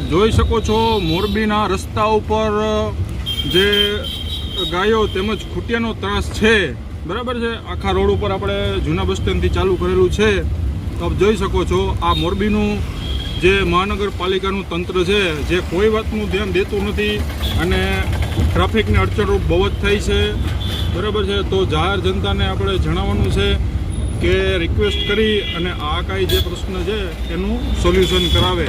આપ જોઈ શકો છો મોરબીના રસ્તા ઉપર જે ગાયો તેમજ ખૂટિયાનો ત્રાસ છે. બરાબર છે? આખા રોડ ઉપર આપણે જૂના બસ સ્ટેન્ડથી ચાલુ કરેલું છે. તો આપ જોઈ શકો છો, આ મોરબીનું જે મહાનગરપાલિકાનું તંત્ર છે, જે કોઈ વાતનું ધ્યાન દેતું નથી અને ટ્રાફિકને અડચણરૂપ બહુ જ થઈ છે. બરાબર છે? તો જાહેર જનતાને આપણે જણાવવાનું છે કે રિક્વેસ્ટ કરી અને આ કાંઈ જે પ્રશ્ન છે, એનું સોલ્યુશન કરાવે.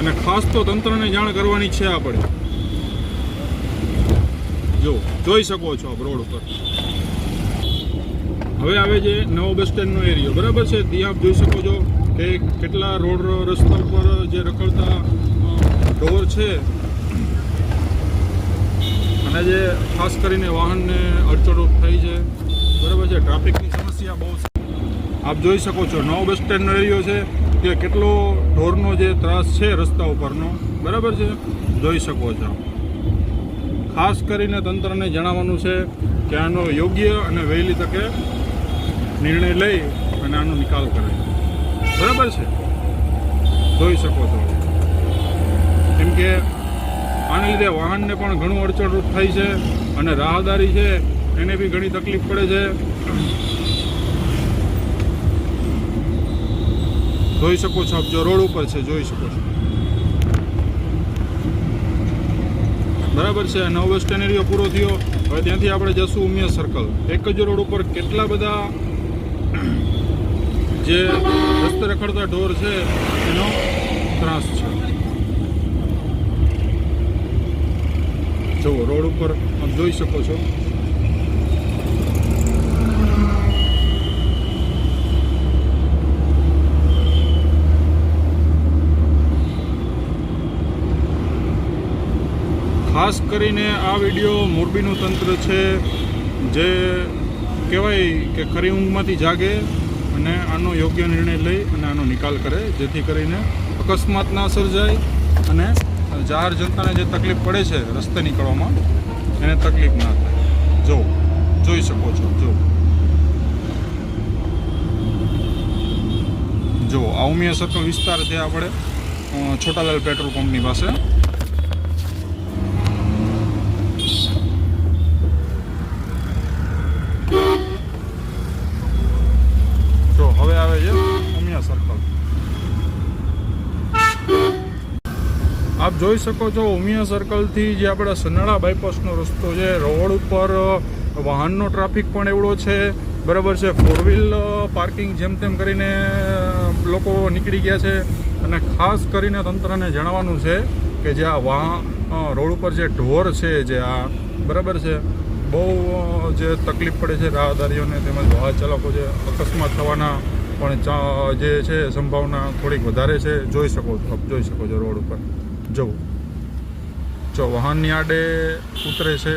અને ખાસ તો તંત્રને જાણ કરવાની છે આપણે જો, જોઈ શકો છો આપ રોડ ઉપર. હવે આવે છે નવો બસ સ્ટેન્ડનો એરિયો. બરાબર છે? ત્યાં આપ જોઈ શકો છો કે કેટલા રોડ રસ્તા પર જે રખડતા ઢોર છે. અને જે ખાસ કરીને વાહનને અડચણરૂપ થઈ છે. બરાબર છે? ટ્રાફિકની સમસ્યા બહુ છે. આપ જોઈ શકો છો, નવો બસ સ્ટેન્ડનો એરિયો છે. કે કેટલો ઢોરનો જે ત્રાસ છે રસ્તા ઉપરનો, બરાબર છે? જોઈ શકો છો. ખાસ કરીને તંત્રને જણાવવાનું છે કે આનો યોગ્ય અને વહેલી તકે નિર્ણય લઈ અને આનો નિકાલ કરે. બરાબર છે? જોઈ શકો છો. કેમ કે આને લીધે વાહનને પણ ઘણું અડચણરૂપ થાય છે અને રાહદારી છે, એને બી ઘણી તકલીફ પડે છે. જોઈ શકો છો આપ જો રોડ ઉપર છે, જોઈ શકો છો. બરાબર છે નવો સ્ટેન્ડ એરિયો પૂરો થયો. હવે ત્યાંથી આપણે જશું ઉમિયા સર્કલ એક જ રોડ ઉપર કેટલા બધા જે રસ્તે રખડતા ઢોર છે, એનો ત્રાસ છે. જુઓ, રોડ ઉપર આપ જોઈ શકો છો. ખાસ કરીને આ વીડિયો મોરબીનું તંત્ર છે, જે કહેવાય કે ખરી ઊંઘમાંથી જાગે અને આનો યોગ્ય નિર્ણય લઈ અને આનો નિકાલ કરે, જેથી કરીને અકસ્માત ના સર્જાય અને જાહેર જનતાને જે તકલીફ પડે છે રસ્તે નીકળવામાં, એને તકલીફ ના થાય. જો, જોઈ શકો છો, જો. જો, આ ઉમિયા સર્કલ વિસ્તાર છે આપણે છોટાલાલ પેટ્રોલ પંપની પાસે જો હવે આવે છે ઉમિયા સર્કલ આપ જોઈ શકો છો ઉમિયા સર્કલથી જે આપણા સનાળા બાયપાસનો રસ્તો છે. રોડ ઉપર વાહનનો ટ્રાફિક પણ એવડો છે. બરાબર છે ફોર વ્હીલ પાર્કિંગ જેમ તેમ કરીને લોકો નીકળી ગયા છે. અને ખાસ કરીને તંત્રને જણાવવાનું છે કે જે આ વાહન રોડ ઉપર જે ઢોર છે જે આ, બરાબર છે, બહુ જે તકલીફ પડે છે રાહદારીઓને તેમજ વાહન ચાલકો છે અકસ્માત થવાના પણ જે છે, સંભાવના થોડીક વધારે છે. જોઈ શકો છો જોઈ શકો છો રોડ ઉપર. જવું જો વાહનની આડે ઉતરે છે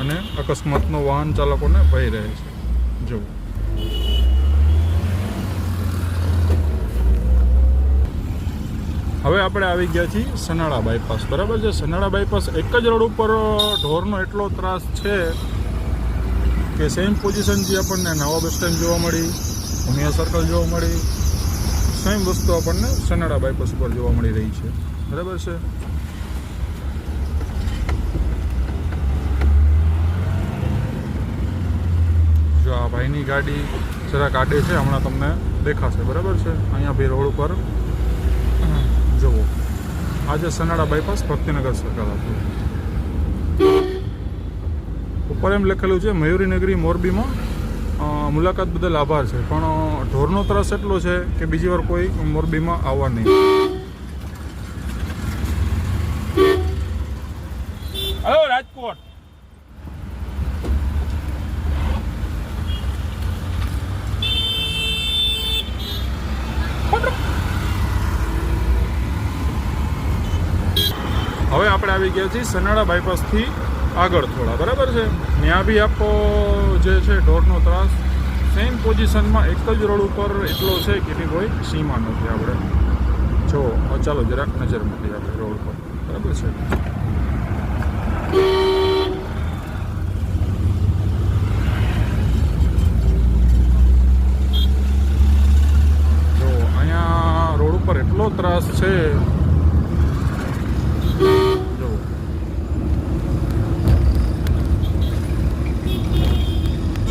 અને અકસ્માતનો વાહન ચાલકોને ભય રહે છે. જવું હવે આપણે આવી ગયા છીએ સનાળા બાયપાસ. બરાબર છે? સનાળા બાયપાસ એક જ રોડ ઉપર ઢોરનો એટલો ત્રાસ છે કે સેમ પોઝિશન જે આપણને નવા બસ સ્ટેન્ડ જોવા મળી ઉમિયા સર્કલ જોવા મળી. સેમ વસ્તુ આપણને સનાળા બાયપાસ ઉપર જોવા મળી રહી છે. બરાબર છે? જો આ ભાઈની ગાડી જરાક કાઢે છે, હમણાં તમને દેખાશે. બરાબર છે? અહીંયા ભાઈ રોડ ઉપર. જુઓ. આજે સનાડા બાયપાસ ભક્તિનગર સર્કલ હતું. ઉપર એમ લખેલું છે મયુરીનગરી મોરબીમાં મુલાકાત બદલ આભાર છે. પણ ઢોરનો ત્રાસ એટલો છે કે બીજી વાર કોઈ મોરબીમાં આવવા નહીં. રાજકોટ. હવે આપણે આવી ગયા છીએ સનાડા બાયપાસથી આગળ થોડા, બરાબર છે? ત્યાં બી આપો જે છે, ઢોરનો ત્રાસ. સેમ પોઝિશનમાં એક જ રોડ ઉપર એટલો છે કે એની કોઈ સીમા નથી આપણે. જો, ચાલો જરાક નજર મૂકી આપણે રોડ પર બરાબર છે? પર એટલો ત્રાસ છે. જો.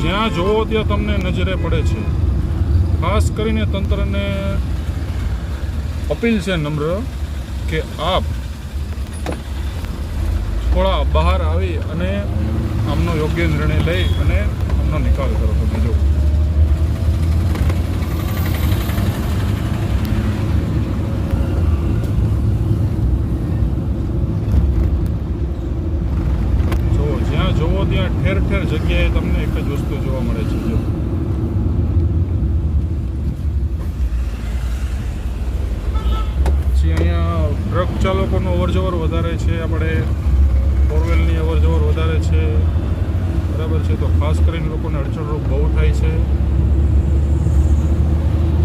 જ્યાં જોવો ત્યાં તમને નજરે પડે છે. ખાસ કરીને તંત્રને અપીલ છે નમ્ર કે આપ થોડા બહાર આવી અને આમનો યોગ્ય નિર્ણય લઈ અને આમનો નિકાલ કરો તો બીજો. જ્યાં જોવો ત્યાં ઠેર ઠેર જગ્યાએ તમને એક જ વસ્તુ જોવા મળે છે જો અહીંયા ટ્રક ચાલકોનો વધારે છે, આપણે બોરવેલની અવરજવર વધારે છે. બરાબર છે? તો ખાસ કરીને લોકોને અડચણરૂપ બહુ થાય છે.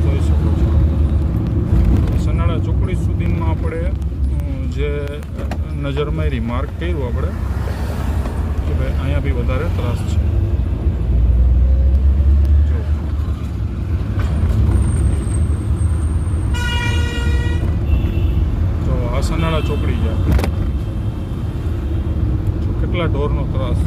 જોઈ શકો છો. સનાળા ચોકડી સુધીમાં આપણે જે નજર મારી માર્ક કર્યું આપણે, કે ભાઈ અહીંયા બી વધારે ત્રાસ છે. સનાળા ચોકડી છે. આપણે. જો કેટલા ઢોરનો ત્રાસ